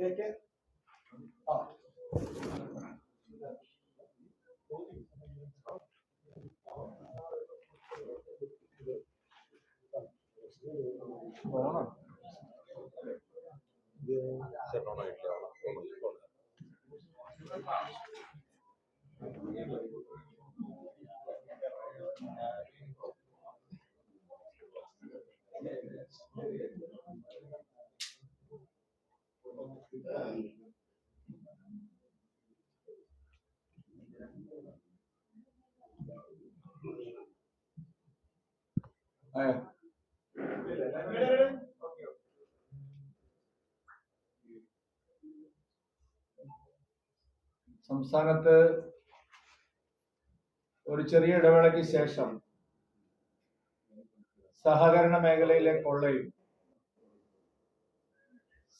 Thank you. Yeah. സംസ്ഥാനത്ത് ഒരു ചെറിയ ഇടവേളയ്ക്ക് ശേഷം സഹകരണ മേഖലയിലെ കൊള്ളയും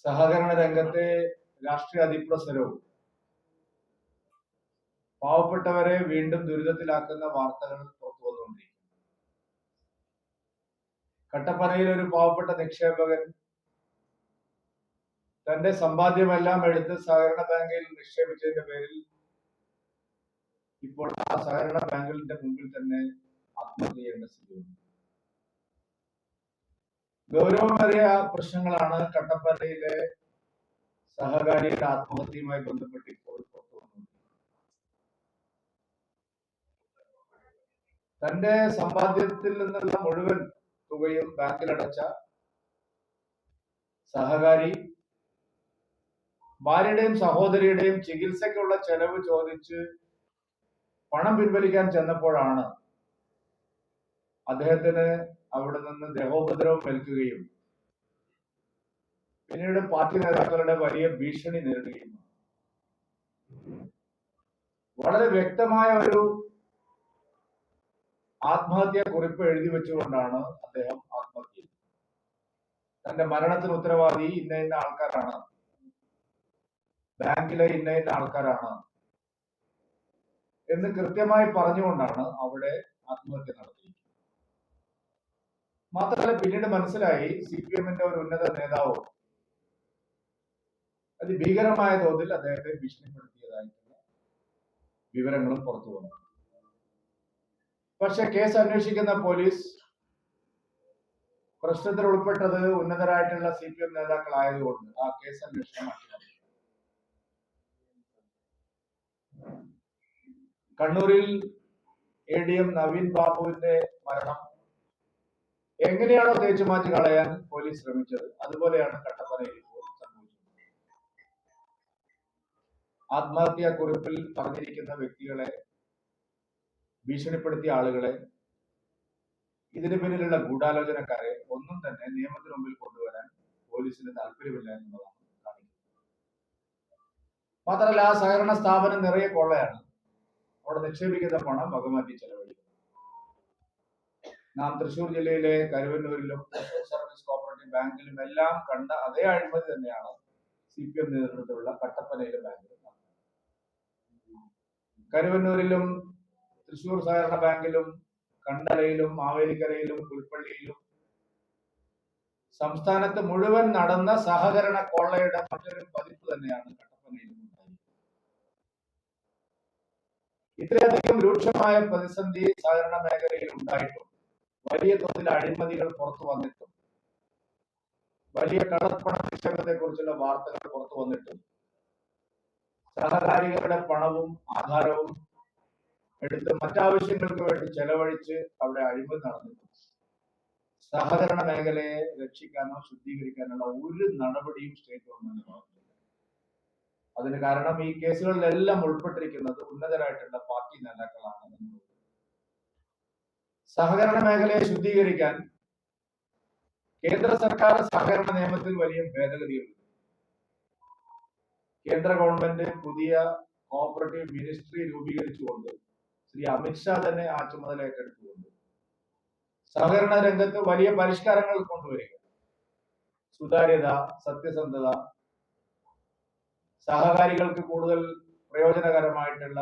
സഹകരണ രംഗത്തെ രാഷ്ട്രീയ അതിപ്രസരവും. പാവപ്പെട്ടവരെ വീണ്ടും ദുരിതത്തിലാക്കുന്ന വാർത്തകൾ പുറത്തു വന്നുകൊണ്ടിരിക്കുന്നു. കട്ടപ്പനയിൽ ഒരു പാവപ്പെട്ട നിക്ഷേപകൻ തന്റെ സമ്പാദ്യമെല്ലാം എടുത്ത് സഹകരണ ബാങ്കിൽ നിക്ഷേപിച്ചതിന്റെ പേരിൽ ഇപ്പോൾ ആ സഹകരണ ബാങ്കിന്റെ മുമ്പിൽ തന്നെ ആത്മഹത്യ ചെയ്യേണ്ട സ്ഥിതിയുണ്ട് ഗൗരവമേറിയ പ്രശ്നങ്ങളാണ് കട്ടപ്പനയിലെ സഹകാരിയുടെ ആത്മഹത്യയുമായി ബന്ധപ്പെട്ട് ഇപ്പോൾ പുറത്തു തന്റെ സമ്പാദ്യത്തിൽ നിന്നുള്ള മുഴുവൻ തുകയും ബാങ്കിലടച്ച സഹകാരി ഭാര്യയുടെയും സഹോദരിയുടെയും ചികിത്സയ്ക്കുള്ള ചെലവ് ചോദിച്ച് പണം പിൻവലിക്കാൻ ചെന്നപ്പോഴാണ് അദ്ദേഹത്തിന് അവിടെ നിന്ന് ദേഹോപദ്രവം ഏൽക്കുകയും പിന്നീട് പാർട്ടി നേതാക്കളുടെ വലിയ ഭീഷണി നേരിടുകയും വളരെ വ്യക്തമായ ഒരു ആത്മഹത്യാ കുറിപ്പ് എഴുതി വെച്ചുകൊണ്ടാണ് അദ്ദേഹം ആത്മഹത്യ തന്റെ മരണത്തിന് ഉത്തരവാദി ഇന്ന ഇന്ന ആൾക്കാരാണ്. ബാങ്കിലെ ഇന്ന ഇന്ന ആൾക്കാരാണ് എന്ന് കൃത്യമായി പറഞ്ഞുകൊണ്ടാണ് അവിടെ ആത്മഹത്യ നടത്തിയത് മാത്രമല്ല പിന്നീട് മനസ്സിലായി സി പി എമ്മിന്റെ ഒരു ഉന്നത നേതാവ്. അതിഭീകരമായ തോതിൽ അദ്ദേഹത്തെ ഭീഷണിപ്പെടുത്തിയതായിട്ടുള്ള വിവരങ്ങളും പുറത്തു വന്നു. പക്ഷെ കേസ് അന്വേഷിക്കുന്ന പോലീസ് പ്രശ്നത്തിൽ ഉൾപ്പെട്ടത് ഉന്നതരായിട്ടുള്ള സി പി എം നേതാക്കളായതുകൊണ്ട് ആ കേസ് അന്വേഷണം മാറ്റി കണ്ണൂരിൽ എ ഡി എം നവീൻ ബാബുവിന്റെ മരണം എങ്ങനെയാണോ തേച്ചു മാറ്റി കളയാൻ പോലീസ് ശ്രമിച്ചത് അതുപോലെയാണ് കട്ടപ്പനയിൽ സംഭവിച്ചത്. ആത്മഹത്യാ കുറിപ്പിൽ പറഞ്ഞിരിക്കുന്ന വ്യക്തികളെ ഭീഷണിപ്പെടുത്തിയ ആളുകളെ ഇതിന് പിന്നിലുള്ള ഗൂഢാലോചനക്കാരെ ഒന്നും തന്നെ നിയമത്തിന് മുമ്പിൽ കൊണ്ടുവരാൻ പോലീസിന് താല്പര്യമില്ല എന്നുള്ളതാണ് മാത്രമല്ല ആ സഹകരണ സ്ഥാപനം നിറയെ കൊള്ളയാണ്. അവിടെ നിക്ഷേപിക്കുന്ന പണം വകമാറ്റി ചെലവഴിക്കും നാം തൃശൂർ ജില്ലയിലെ കരുവന്നൂരിലും സർവീസ് കോപ്പറേറ്റീവ് ബാങ്കിലും എല്ലാം കണ്ട അതേ അഴിമതി തന്നെയാണ് സി പി എം നേതൃത്വത്തിലുള്ള കട്ടപ്പനയിലെ ബാങ്കിലും കരുവന്നൂരിലും തൃശൂർ സഹകരണ ബാങ്കിലും കണ്ടലയിലും മാവേലിക്കരയിലും പുൽപ്പള്ളിയിലും സംസ്ഥാനത്ത് മുഴുവൻ നടന്ന സഹകരണ കൊള്ളയുടെ മറ്റൊരു പതിപ്പ് തന്നെയാണ് കട്ടപ്പനയിലും ഇത്രയധികം രൂക്ഷമായ പ്രതിസന്ധി സഹകരണ മേഖലയിൽ ഉണ്ടായിട്ടും വലിയ തോതിൽ അഴിമതികൾ പുറത്തു വന്നിട്ടും വലിയ കള്ളപ്പണ നിക്ഷേപത്തെ കുറിച്ചുള്ള വാർത്തകൾ പുറത്തു വന്നിട്ടും സഹകാരികളുടെ പണവും ആധാരവും എടുത്ത് മറ്റാവശ്യങ്ങൾക്ക് വേണ്ടി ചെലവഴിച്ച് അവിടെ അഴിമതി നടന്നിട്ടുണ്ട്. സഹകരണ മേഖലയെ രക്ഷിക്കാനോ ശുദ്ധീകരിക്കാനുള്ള ഒരു നടപടിയും സ്റ്റേറ്റ് ഗവൺമെന്റ് നടത്തുന്നില്ല അതിന് കാരണം ഈ കേസുകളിലെല്ലാം ഉൾപ്പെട്ടിരിക്കുന്നത് ഉന്നതരായിട്ടുള്ള പാർട്ടി നേതാക്കളാണ് സഹകരണ മേഖലയെ ശുദ്ധീകരിക്കാൻ കേന്ദ്ര സർക്കാർ സഹകരണ നിയമത്തിൽ വലിയ ഭേദഗതിയുണ്ട്. കേന്ദ്ര ഗവൺമെന്റ് പുതിയ കോപ്പറേറ്റീവ് മിനിസ്ട്രി രൂപീകരിച്ചുകൊണ്ട് ശ്രീ അമിത്ഷാ തന്നെ ആ ചുമതല ഏറ്റെടുത്തുകൊണ്ട് സഹകരണ രംഗത്ത് വലിയ പരിഷ്കാരങ്ങൾ കൊണ്ടുവരിക. സുതാര്യത സത്യസന്ധത സഹകാരികൾക്ക് കൂടുതൽ പ്രയോജനകരമായിട്ടുള്ള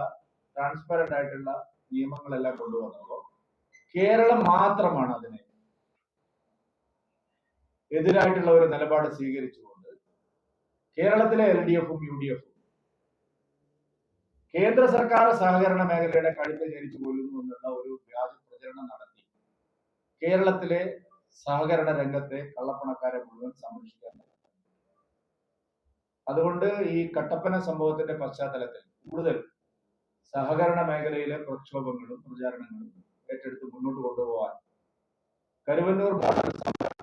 ട്രാൻസ്പെറന്റ് ആയിട്ടുള്ള നിയമങ്ങളെല്ലാം കൊണ്ടുവന്നപ്പോൾ കേരളം മാത്രമാണ് അതിന് എതിരായിട്ടുള്ള ഒരു നിലപാട് സ്വീകരിച്ചുകൊണ്ട് കേരളത്തിലെ എൽ ഡി എഫും യു ഡി എഫും കേന്ദ്ര സർക്കാർ സഹകരണ മേഖലയുടെ കഴുത്ത് ജനിച്ചു കൊല്ലുന്നു എന്നുള്ള ഒരു വ്യാജ പ്രചരണം നടത്തി കേരളത്തിലെ സഹകരണ രംഗത്തെ കള്ളപ്പണക്കാരെ മുഴുവൻ സംരക്ഷിക്കാൻ. അതുകൊണ്ട് ഈ കട്ടപ്പന സംഭവത്തിന്റെ പശ്ചാത്തലത്തിൽ കൂടുതൽ സഹകരണ മേഖലയിലെ പ്രക്ഷോഭങ്ങളും പ്രചാരണങ്ങളും ഏറ്റെടുത്ത് മുന്നോട്ട് കൊണ്ടുപോകാൻ കരുവന്നൂർ മോഡൽ സമരം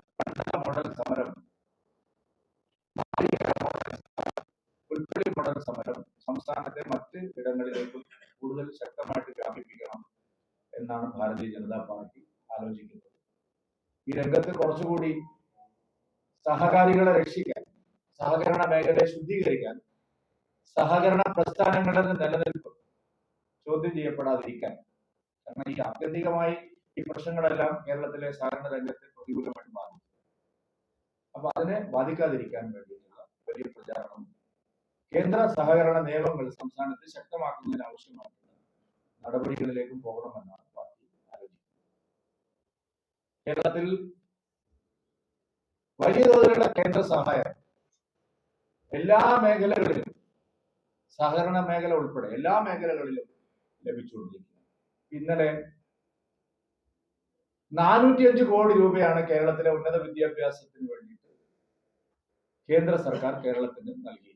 മോഡൽ സമരം. മോഡൽ സമരം സംസ്ഥാനത്തെ മറ്റ് ഇടങ്ങളിലേക്കും കൂടുതൽ ശക്തമായിട്ട് വ്യാപിപ്പിക്കണം എന്നാണ് ഭാരതീയ ജനതാ പാർട്ടി ആലോചിക്കുന്നത്. ഈ രംഗത്ത് കുറച്ചുകൂടി സഹകാരികളെ രക്ഷിക്കാൻ സഹകരണ മേഖലയെ ശുദ്ധീകരിക്കാൻ സഹകരണ പ്രസ്ഥാനങ്ങളുടെ നിലനിൽപ്പ് ചോദ്യം ചെയ്യപ്പെടാതിരിക്കാൻ കാരണം ഈ ആത്യന്തികമായി ഈ പ്രശ്നങ്ങളെല്ലാം കേരളത്തിലെ സഹകരണ രംഗത്തെ പ്രതികൂലമായിട്ട് ബാധിക്കും അപ്പൊ അതിനെ ബാധിക്കാതിരിക്കാൻ വേണ്ടിയിട്ടുള്ള വലിയ പ്രചാരണം കേന്ദ്ര സഹകരണ നിയമങ്ങൾ സംസ്ഥാനത്ത് ശക്തമാക്കുന്നതിന് ആവശ്യമായിട്ടുള്ള നടപടികളിലേക്കും പോകണമെന്നാണ് പാർട്ടി ആലോചിക്കുന്നത്. കേരളത്തിൽ വലിയ തോതിലുള്ള കേന്ദ്ര സഹായം എല്ലാ മേഖലകളിലും സഹകരണ മേഖല ഉൾപ്പെടെ എല്ലാ മേഖലകളിലും ലഭിച്ചുകൊണ്ടിരിക്കുന്നു. ഇന്നലെ നാനൂറ്റിയഞ്ച് കോടി രൂപയാണ് കേരളത്തിലെ ഉന്നത വിദ്യാഭ്യാസത്തിന് വേണ്ടിയിട്ട് കേന്ദ്ര സർക്കാർ കേരളത്തിന് നൽകിയിരിക്കുന്നത്.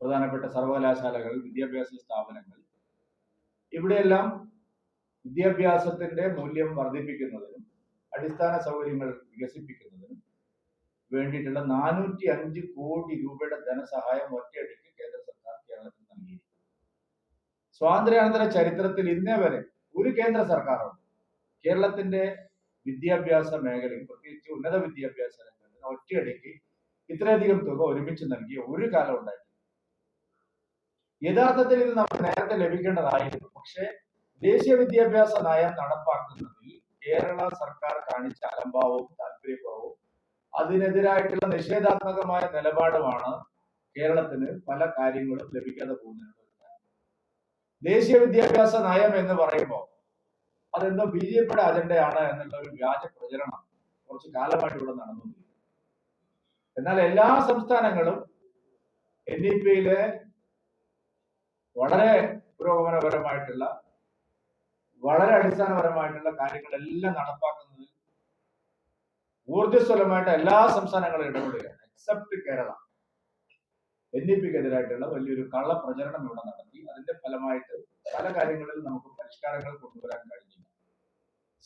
പ്രധാനപ്പെട്ട സർവകലാശാലകൾ വിദ്യാഭ്യാസ സ്ഥാപനങ്ങൾ ഇവിടെയെല്ലാം വിദ്യാഭ്യാസത്തിന്റെ മൂല്യം വർദ്ധിപ്പിക്കുന്നതിനും അടിസ്ഥാന സൗകര്യങ്ങൾ വികസിപ്പിക്കുന്നതിനും വേണ്ടിയിട്ടുള്ള നാനൂറ്റി അഞ്ച് കോടി രൂപയുടെ ധനസഹായം ഒറ്റയടിക്ക് കേന്ദ്ര സ്വാതന്ത്ര്യാനന്തര ചരിത്രത്തിൽ ഇന്നേ വരെ ഒരു കേന്ദ്ര സർക്കാരും കേരളത്തിന്റെ വിദ്യാഭ്യാസ മേഖലയിൽ പ്രത്യേകിച്ച് ഉന്നത വിദ്യാഭ്യാസ രംഗത്ത് ഒറ്റയടിക്ക് ഇത്രയധികം തുക ഒരുമിച്ച് നൽകിയ ഒരു കാലം ഉണ്ടായിട്ടില്ല. യഥാർത്ഥത്തിൽ ഇത് നമുക്ക് നേരത്തെ ലഭിക്കേണ്ടതായിരുന്നു. പക്ഷേ ദേശീയ വിദ്യാഭ്യാസ നയം നടപ്പാക്കുന്നതിൽ കേരള സർക്കാർ കാണിച്ച അലംഭാവവും താല്പര്യക്കുറവും അതിനെതിരായിട്ടുള്ള നിഷേധാത്മകമായ നിലപാടുമാണ് കേരളത്തിന് പല കാര്യങ്ങളും ലഭിക്കാതെ കാരണം. ദേശീയ വിദ്യാഭ്യാസ നയം എന്ന് പറയുമ്പോൾ അതെന്തോ ബി ജെ പിയുടെ അജണ്ടയാണ് എന്നുള്ള ഒരു വ്യാജ പ്രചരണം കുറച്ച് കാലമായിട്ട് ഇവിടെ നടന്നുകൊണ്ടിരിക്കുന്നു. എന്നാൽ എല്ലാ സംസ്ഥാനങ്ങളും എൻ ഇ പിയിലെ വളരെ പുരോഗമനപരമായിട്ടുള്ള വളരെ അടിസ്ഥാനപരമായിട്ടുള്ള കാര്യങ്ങളെല്ലാം നടപ്പാക്കുന്നതിൽ ഊർജസ്വലമായിട്ട് എല്ലാ സംസ്ഥാനങ്ങളും ഇടപെടുകയാണ് എക്സെപ്റ്റ് കേരള. എൻ ഡി പിക്കെതിരായിട്ടുള്ള വലിയൊരു കള്ളപ്രചരണം ഇവിടെ നടത്തി. അതിന്റെ ഫലമായിട്ട് പല കാര്യങ്ങളിൽ നമുക്ക് പരിഷ്കാരങ്ങൾ കൊണ്ടുവരാൻ കഴിഞ്ഞില്ല.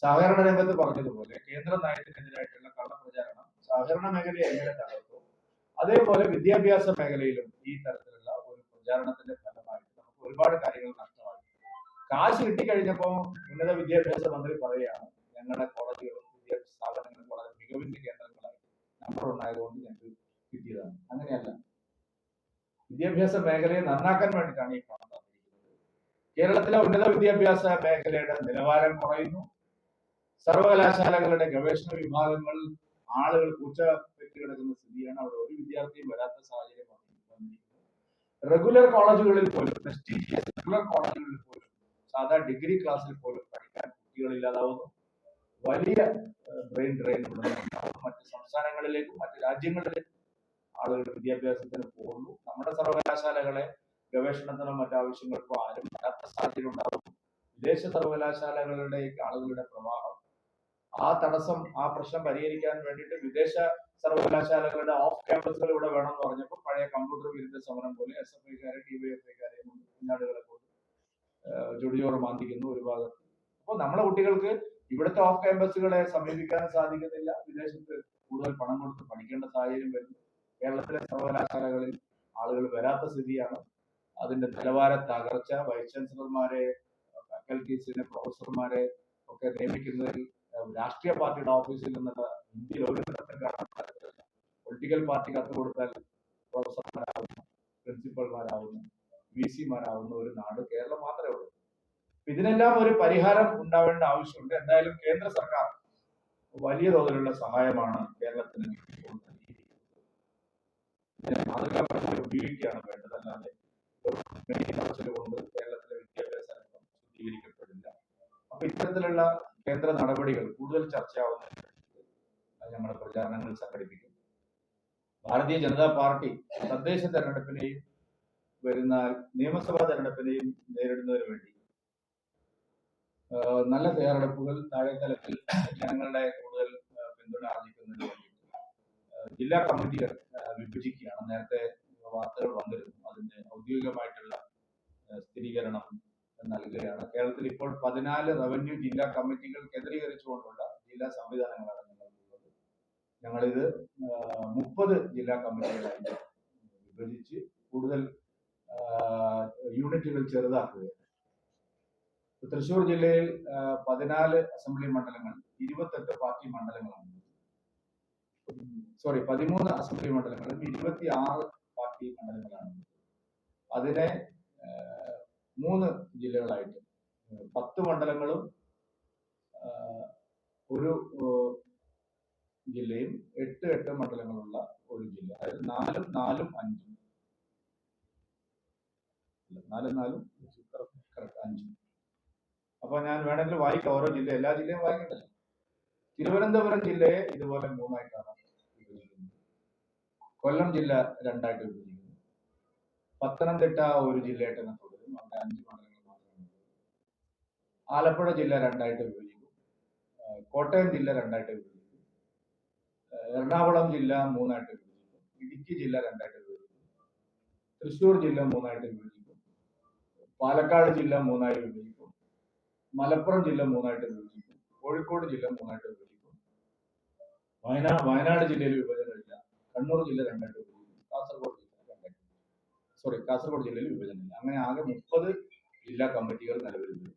സഹകരണ രംഗത്ത് പറഞ്ഞതുപോലെ കേന്ദ്ര നയത്തിനെതിരായിട്ടുള്ള കള്ളപ്രചാരണം സഹകരണ മേഖലയെ എങ്ങനെ തകർത്തു അതേപോലെ വിദ്യാഭ്യാസ മേഖലയിലും ഈ തരത്തിലുള്ള ഒരു പ്രചാരണത്തിന്റെ ഫലമായിട്ട് നമുക്ക് ഒരുപാട് കാര്യങ്ങൾ നഷ്ടമായി. കാശ് കിട്ടിക്കഴിഞ്ഞപ്പോൾ ഉന്നത വിദ്യാഭ്യാസ മന്ത്രി പറയുകയാണ് ഞങ്ങളുടെ കോളേജുകളും വിദ്യാഭ്യാസ സ്ഥാപനങ്ങളും വളരെ മികവിന്റെ കേന്ദ്രങ്ങളായി നമ്പർ ഉണ്ടായതുകൊണ്ട് ഞങ്ങൾക്ക് കിട്ടിയതാണ്. അങ്ങനെയല്ല. വിദ്യാഭ്യാസ മേഖലയെ നന്നാക്കാൻ വേണ്ടിയിട്ടാണ് ഈ പണം കേരളത്തിലെ ഉന്നത വിദ്യാഭ്യാസ മേഖലയുടെ നിലവാരം കുറയുന്നു. സർവകലാശാലകളുടെ ഗവേഷണ വിഭാഗങ്ങൾ ആളുകൾ വെച്ച് കിടക്കുന്ന സ്ഥിതിയാണ്. അവിടെ ഒരു വിദ്യാർത്ഥിയും വരാത്ത സാഹചര്യം റെഗുലർ കോളേജുകളിൽ പോലും റെഗുലർ കോളേജുകളിൽ പോലും സാധാ ഡിഗ്രി ക്ലാസ്സിൽ പോലും പഠിക്കാൻ കുട്ടികളില്ലാതാവുന്നു വലിയ ബ്രെയിൻ ഡ്രെയിൻ മറ്റ് സംസ്ഥാനങ്ങളിലേക്കും മറ്റ് രാജ്യങ്ങളിലേക്കും ആളുകൾ വിദ്യാഭ്യാസത്തിന് പോകുന്നു. നമ്മുടെ സർവകലാശാലകളെ ഗവേഷണത്തിനും മറ്റാവശ്യങ്ങൾക്കും ആരും വരാത്ത സാഹചര്യം ഉണ്ടാകുന്നു വിദേശ സർവകലാശാലകളുടെ ആളുകളുടെ പ്രവാഹം. ആ തടസ്സം ആ പ്രശ്നം പരിഹരിക്കാൻ വേണ്ടിയിട്ട് വിദേശ സർവകലാശാലകളുടെ ഓഫ് ക്യാമ്പസുകൾ ഇവിടെ വേണം എന്ന് പറഞ്ഞപ്പോൾ പഴയ കമ്പ്യൂട്ടർ വിരുദ്ധ സമരം പോലെ എസ് എഫ് ഐക്കാരെ ഡി വൈ എഫ് ഐക്കാരെ കുഞ്ഞാടുകളെ കൊണ്ട് ജുഡിയോറ് മാന്തിക്കുന്നു ഒരു ഭാഗത്ത്. അപ്പോൾ നമ്മളെ കുട്ടികൾക്ക് ഇവിടുത്തെ ഓഫ് ക്യാമ്പസുകളെ സമീപിക്കാൻ സാധിക്കുന്നില്ല. വിദേശത്ത് കൂടുതൽ പണം കൊടുത്ത് പഠിക്കേണ്ട സാഹചര്യം വരുന്നു. കേരളത്തിലെ സർവകലാശാലകളിൽ ആളുകൾ വരാത്ത സ്ഥിതിയാണ്. അതിന്റെ നിലവാര തകർച്ച വൈസ് ചാൻസലർമാരെ ഫാക്കൽറ്റീസിനെ പ്രൊഫസർമാരെ ഒക്കെ നിയമിക്കുന്നതിൽ രാഷ്ട്രീയ പാർട്ടിയുടെ ഓഫീസിൽ നിന്നുള്ള ഇന്ത്യയിൽ ഒരു തരത്തിൽ പൊളിറ്റിക്കൽ പാർട്ടി കത്ത് കൊടുത്താൽ പ്രൊഫസർമാരാകുന്നു പ്രിൻസിപ്പൽമാരാകുന്നു വി സിമാരാകുന്ന ഒരു നാട് കേരളം മാത്രമേ ഉള്ളൂ. ഇതിനെല്ലാം ഒരു പരിഹാരം ഉണ്ടാവേണ്ട ആവശ്യമുണ്ട്. എന്തായാലും കേന്ദ്ര സർക്കാർ വലിയ തോതിലുള്ള സഹായമാണ് കേരളത്തിന് കൊടുത്തിരിക്കുന്നത്. ഇതിനെ മാതൃകാപരമായി ഉപയോഗിക്കുകയാണ് വേണ്ടത്. അല്ലാതെ മെയ് പറച്ചിൽ കൊണ്ട് കേരളത്തിലെ വിദ്യാഭ്യാസ രംഗം ശുദ്ധീകരിക്കപ്പെടില്ല. അപ്പൊ ഇത്തരത്തിലുള്ള കേന്ദ്ര നടപടികൾ കൂടുതൽ ചർച്ചയാവുന്ന ഞങ്ങളുടെ പ്രചാരണങ്ങൾ സംഘടിപ്പിക്കും. ഭാരതീയ ജനതാ പാർട്ടി തദ്ദേശ തെരഞ്ഞെടുപ്പിനെയും വരുന്ന നിയമസഭാ തെരഞ്ഞെടുപ്പിനെയും നേരിടുന്നതിന് വേണ്ടി നല്ല തയ്യാറെടുപ്പുകൾ താഴെ തലത്തിൽ ജനങ്ങളുടെ കൂടുതൽ പിന്തുണ ആർജിക്കുന്നതിന് ജില്ലാ കമ്മിറ്റികൾ വിഭജിക്കുകയാണ്. നേരത്തെ വാർത്തകൾ വന്നിരുന്നു. അതിന് ഔദ്യോഗികമായിട്ടുള്ള സ്ഥിരീകരണം നൽകുകയാണ്. കേരളത്തിൽ ഇപ്പോൾ പതിനാല് റവന്യൂ ജില്ലാ കമ്മിറ്റികൾ കേന്ദ്രീകരിച്ചുകൊണ്ടുള്ള ജില്ലാ സംവിധാനങ്ങളാണ് ഞങ്ങൾക്കുള്ളത് ഞങ്ങളിത് മുപ്പത് ജില്ലാ കമ്മിറ്റികളായി വിഭജിച്ച് കൂടുതൽ യൂണിറ്റുകൾ ചെറുതാക്കുകയാണ്. തൃശൂർ ജില്ലയിൽ പതിനാല് അസംബ്ലി മണ്ഡലങ്ങൾ ഇരുപത്തെട്ട് പാർട്ടി മണ്ഡലങ്ങളാണ് സോറി പതിമൂന്ന് അസംബ്ലി മണ്ഡലങ്ങളും ഇരുപത്തി ആറ് പാർട്ടി മണ്ഡലങ്ങളാണ്. അതിനെ മൂന്ന് ജില്ലകളായിട്ട് പത്ത് മണ്ഡലങ്ങളും ഒരു ജില്ലയും എട്ട് എട്ട് മണ്ഡലങ്ങളുള്ള ഒരു ജില്ല. അതായത് നാലും നാലും അഞ്ചും. നാലും നാലും കറക്റ്റ് അഞ്ചും. അപ്പൊ ഞാൻ വേണമെങ്കിൽ വായിക്കാം. ഓരോ ജില്ല എല്ലാ ജില്ലയും വായിക്കണ്ടല്ലോ? തിരുവനന്തപുരം ജില്ലയെ ഇതുപോലെ മൂന്നായിട്ടാണ് കൊല്ലം ജില്ല രണ്ടായിട്ട് വിഭജിക്കുന്നു. പത്തനംതിട്ട ഒരു ജില്ലയായിട്ട് തന്നെ തുടരും. അവിടെ അഞ്ച് മണ്ഡലങ്ങൾ മാത്രമേ ആലപ്പുഴ ജില്ല രണ്ടായിട്ട് വിഭജിക്കും. കോട്ടയം ജില്ല രണ്ടായിട്ട് വിഭജിക്കും. എറണാകുളം ജില്ല മൂന്നായിട്ട് വിഭജിക്കും. ഇടുക്കി ജില്ല രണ്ടായിട്ട് വിഭജിക്കും. തൃശ്ശൂർ ജില്ല മൂന്നായിട്ട് വിഭജിക്കും. പാലക്കാട് ജില്ല മൂന്നായി വിഭജിക്കും. മലപ്പുറം ജില്ല മൂന്നായിട്ട് വിഭജിക്കും. കോഴിക്കോട് ജില്ല മൂന്നായിട്ട് വിഭജിക്കും വയനാട് വയനാട് ജില്ലയിൽ വിഭജനമില്ല. കണ്ണൂർ ജില്ല രണ്ടായിട്ട് വിഭജിക്കും കാസർഗോഡ് ജില്ല രണ്ടായിട്ട് സോറി കാസർഗോഡ് ജില്ലയിൽ വിഭജനമില്ല. അങ്ങനെ ആകെ മുപ്പത് ജില്ലാ കമ്മിറ്റികൾ നിലവിലുണ്ട്.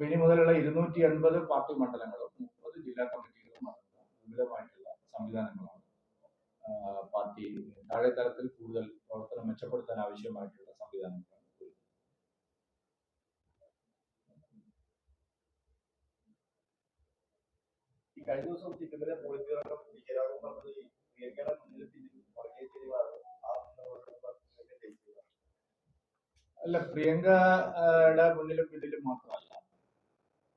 വരും ഇനി മുതലുള്ള ഇരുന്നൂറ്റി എൺപത് പാർട്ടി മണ്ഡലങ്ങളും മുപ്പത് ജില്ലാ കമ്മിറ്റികളും വിപുലമായിട്ടുള്ള സംവിധാനങ്ങളാണ് പാർട്ടി താഴെ തലത്തിൽ കൂടുതൽ പ്രവർത്തനം മെച്ചപ്പെടുത്താൻ ആവശ്യമായിട്ടുള്ള സംവിധാനങ്ങളാണ്. ഈ കഴിഞ്ഞ ദിവസം തിരുമല പോളിറ്റ് ബ്യൂറോ വിജയരാഘവൻ പറഞ്ഞത് ഈ പ്രിയങ്കയുടെ അല്ല പ്രിയങ്കയുടെ മുന്നിലും പിന്നിലും മാത്രമല്ല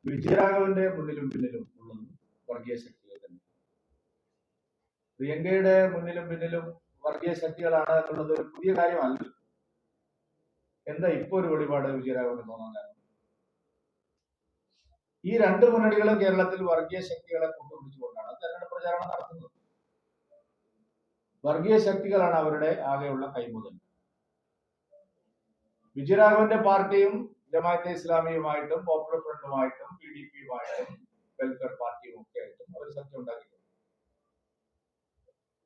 വിജയരാഘവന്റെ മുന്നിലും പിന്നിലും ഉള്ളത് വർഗീയ ശക്തികൾ തന്നെ. പ്രിയങ്കയുടെ മുന്നിലും പിന്നിലും വർഗീയ ശക്തികളാണ് എന്നുള്ളത് ഒരു പുതിയ കാര്യമല്ല. എന്താ ഇപ്പൊ ഒരു വെളിപാട് വിജയരാഘവന് തോന്നാൻ കാരണം? ഈ രണ്ട് മുന്നണികളും കേരളത്തിൽ വർഗീയ ശക്തികളെ കൂട്ടുപിടിച്ചുകൊണ്ടാണ് തെരഞ്ഞെടുപ്പ് പ്രചാരണം നടത്തുന്നത്. വർഗീയ ശക്തികളാണ് അവരുടെ ആകെയുള്ള കൈമുതൽ. വിജയരാഘവന്റെ പാർട്ടിയും ജമാഅത്തെ ഇസ്ലാമിയുമായിട്ടും പോപ്പുലർ ഫ്രണ്ടുമായിട്ടും പി ഡി പിയുമായിട്ടും വെൽഫെയർ പാർട്ടിയും ഒക്കെ ആയിട്ടും അവർ സഖ്യം ഉണ്ടാക്കിയിട്ടുണ്ട്.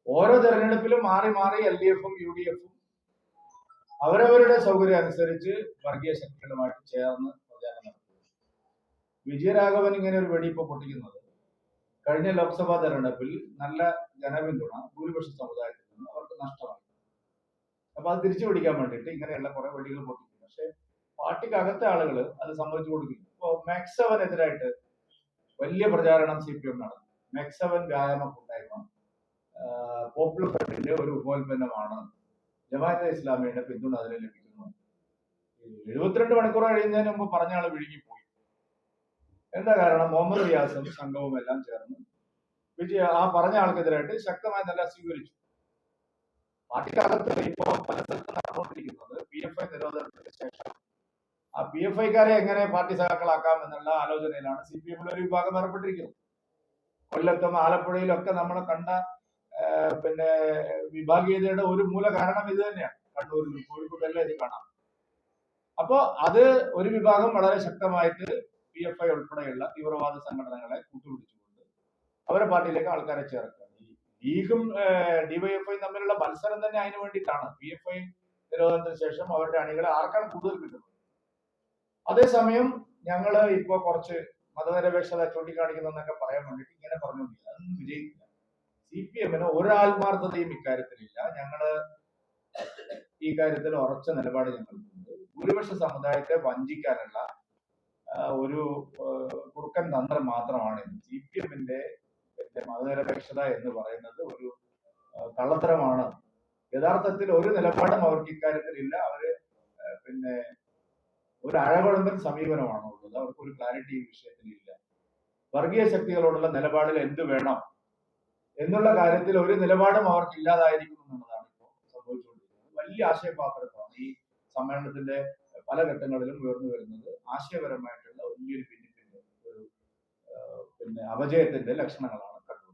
ഓരോ തെരഞ്ഞെടുപ്പിലും മാറി മാറി എൽ ഡി എഫും യു ഡി എഫും അവരവരുടെ സൗകര്യം അനുസരിച്ച് വർഗീയ ശക്തികളുമായിട്ട് ചേർന്ന് പ്രചാരണം വിജയരാഘവൻ ഇങ്ങനെ ഒരു വെടിയിപ്പ് പൊട്ടിക്കുന്നത് കഴിഞ്ഞ ലോക്സഭാ തെരഞ്ഞെടുപ്പിൽ നല്ല ജനപിന്തുണ ഭൂരിപക്ഷ സമുദായത്തിൽ നിന്ന് അവർക്ക് നഷ്ടമായി. അപ്പൊ അത് തിരിച്ചു പിടിക്കാൻ വേണ്ടിയിട്ട് ഇങ്ങനെയുള്ള കുറെ വെടികൾ പൊട്ടിക്കുന്നു. പക്ഷെ പാർട്ടിക്കകത്തെ ആളുകൾ അത് സമ്മതിച്ചു കൊടുക്കില്ല. ഇപ്പോ മാക്സവനെതിരായിട്ട് വലിയ പ്രചാരണം സി പി എം നടന്നു. മാക്സവൻ വ്യായാമ കൂട്ടായ്മ പോപ്പുലർ ഫ്രണ്ടിന്റെ ഒരു ഉപോൽപ്പന്നമാണ് ജമാഅത്തെ ഇസ്ലാമിയുടെ പിന്തുണ അതിന് ലഭിക്കുന്നു. എഴുപത്തിരണ്ട് മണിക്കൂർ കഴിയുന്നതിന് മുമ്പ് പറഞ്ഞ ആൾ വിഴുങ്ങിപ്പോയി. എന്താ കാരണം? മുഹമ്മദ് റിയാസും സംഘവും എല്ലാം ചേർന്ന് വിജയ ആ പറഞ്ഞ ആൾക്കെതിരായിട്ട് ശക്തമായ നില സ്വീകരിച്ചു. പാർട്ടിക്കകത്ത് ഇപ്പോ പല സ്ഥലത്തും നടന്നുകൊണ്ടിരിക്കുന്നത് പി എഫ് ഐ നിരോധനത്തിന് ശേഷം ആ പി എഫ് ഐക്കാരെ എങ്ങനെ പാർട്ടി സഖാക്കളാക്കാം എന്നുള്ള ആലോചനയിലാണ് സി പി എമ്മിലെ ഒരു വിഭാഗം ഏർപ്പെട്ടിരിക്കുന്നത്. കൊല്ലത്തും ആലപ്പുഴയിലും ഒക്കെ നമ്മൾ കണ്ട പിന്നെ വിഭാഗീയതയുടെ ഒരു മൂല കാരണം ഇത് തന്നെയാണ്. കണ്ണൂരിലും കോഴിക്കോട്ടെല്ലാം ഇത് കാണാം. അപ്പോ അത് ഒരു വിഭാഗം വളരെ ശക്തമായിട്ട് പി എഫ് ഐ ഉൾപ്പെടെയുള്ള തീവ്രവാദ സംഘടനകളെ കൂട്ടുപിടിച്ചുകൊണ്ട് അവരെ പാർട്ടിയിലേക്ക് ആൾക്കാരെ ചേർക്കുക. ലീഗും ഡിവൈഎഫ്ഐ തമ്മിലുള്ള മത്സരം തന്നെ അതിനു വേണ്ടിയിട്ടാണ്. പി എഫ് ഐ നിരോധനത്തിന് ശേഷം അവരുടെ അണികളെ ആർക്കാണ് കൂടുതൽ കിട്ടുന്നത് അതേസമയം ഞങ്ങൾ ഇപ്പൊ കുറച്ച് മതനിരപേക്ഷത ചൂണ്ടിക്കാണിക്കുന്നതെന്നൊക്കെ പറയാൻ വേണ്ടിയിട്ട് ഇങ്ങനെ പറഞ്ഞുകൊണ്ടില്ല അതൊന്നും വിജയിക്കില്ല. സി പി എമ്മിന് ഒരാത്മാർത്ഥതയും ഇക്കാര്യത്തിലില്ല. ഞങ്ങൾ ഈ കാര്യത്തിൽ ഉറച്ച നിലപാട് ഞങ്ങൾക്കുണ്ട്. ഭൂരിപക്ഷ സമുദായത്തെ വഞ്ചിക്കാനുള്ള ഒരു കുറുക്കൻ തന്ത്രം മാത്രമാണ് സി പി എമ്മിന്റെ മതനിരപേക്ഷത എന്ന് പറയുന്നത് ഒരു കള്ളത്തരമാണ്. യഥാർത്ഥത്തിൽ ഒരു നിലപാടും അവർക്ക് ഇക്കാര്യത്തിലില്ല. അവർ പിന്നെ ഒരു അഴകുഴമ്പൻ സമീപനമാണ് ഉള്ളത് അവർക്ക് ഒരു ക്ലാരിറ്റി ഈ വിഷയത്തിൽ ഇല്ല വർഗീയ ശക്തികളോടുള്ള നിലപാടിൽ എന്ത് വേണം എന്നുള്ള കാര്യത്തിൽ ഒരു നിലപാടും അവർക്ക് ഇല്ലാതായിരിക്കും എന്നുള്ളതാണ് ഇപ്പോൾ സംഭവിച്ചുകൊണ്ടിരിക്കുന്നത്. വലിയ ആശയപാത്രത്വമാണ് ഈ സമ്മേളനത്തിന്റെ പല ഘട്ടങ്ങളിലും ഉയർന്നു വരുന്നത്. ആശയപരമായിട്ടുള്ള വലിയൊരു ഭിന്നിപ്പിന്റെ ഒരു പിന്നെ അപജയത്തിന്റെ ലക്ഷണങ്ങളാണ് കണ്ടത്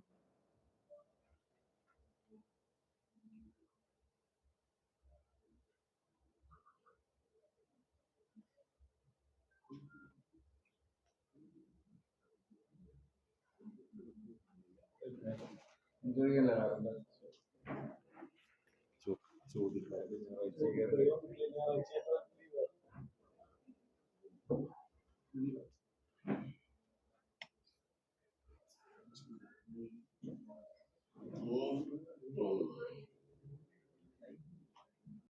ഞായറാഴ്ച Oh, oh.